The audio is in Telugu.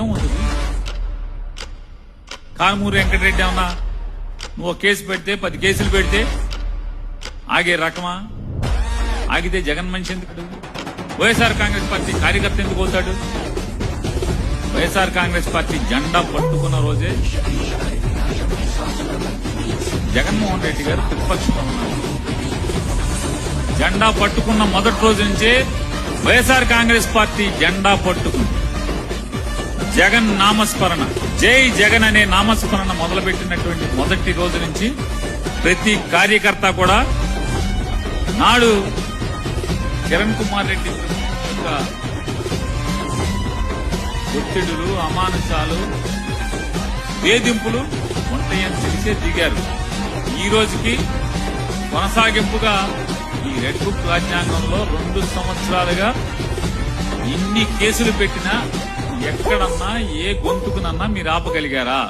ఏముంటుంది? కానమూరి వెంకటరెడ్డి ఏమన్నా నువ్వు కేసు పెడితే పది కేసులు పెడితే ఆగే రకమా? ఆగితే జగన్ మనిషి ఎందుకు వైఎస్ఆర్ కాంగ్రెస్ పార్టీ కార్యకర్త ఎందుకు అవుతాడు? వైఎస్ఆర్ కాంగ్రెస్ పార్టీ జెండా పట్టుకున్న రోజే జగన్మోహన్ రెడ్డి గారు ప్రతిపక్షంలో ఉన్నారు. జెండా పట్టుకున్న మొదటి రోజు నుంచే వైఎస్ఆర్ కాంగ్రెస్ పార్టీ జెండా పట్టుకుంది. జగన్ నామస్మరణ. జై జగన్ అనే నామస్మరణ మొదలుపెట్టినటువంటి మొదటి రోజు నుంచి ప్రతి కార్యకర్త కూడా నాడు కిరణ్ కుమార్ రెడ్డి యొక్క ఒత్తిడులు అమానుషాలు వేధింపులు ఉంటాయని తెలిసే దిగారు. ఈ రోజుకి కొనసాగింపుగా ఈ రెడ్ బుక్ రాజ్యాంగంలో రెండు సంవత్సరాలుగా ఇన్ని కేసులు పెట్టినా ఎక్కడన్నా ఏ గొంతుకునన్నా మీరు ఆపగలిగారా?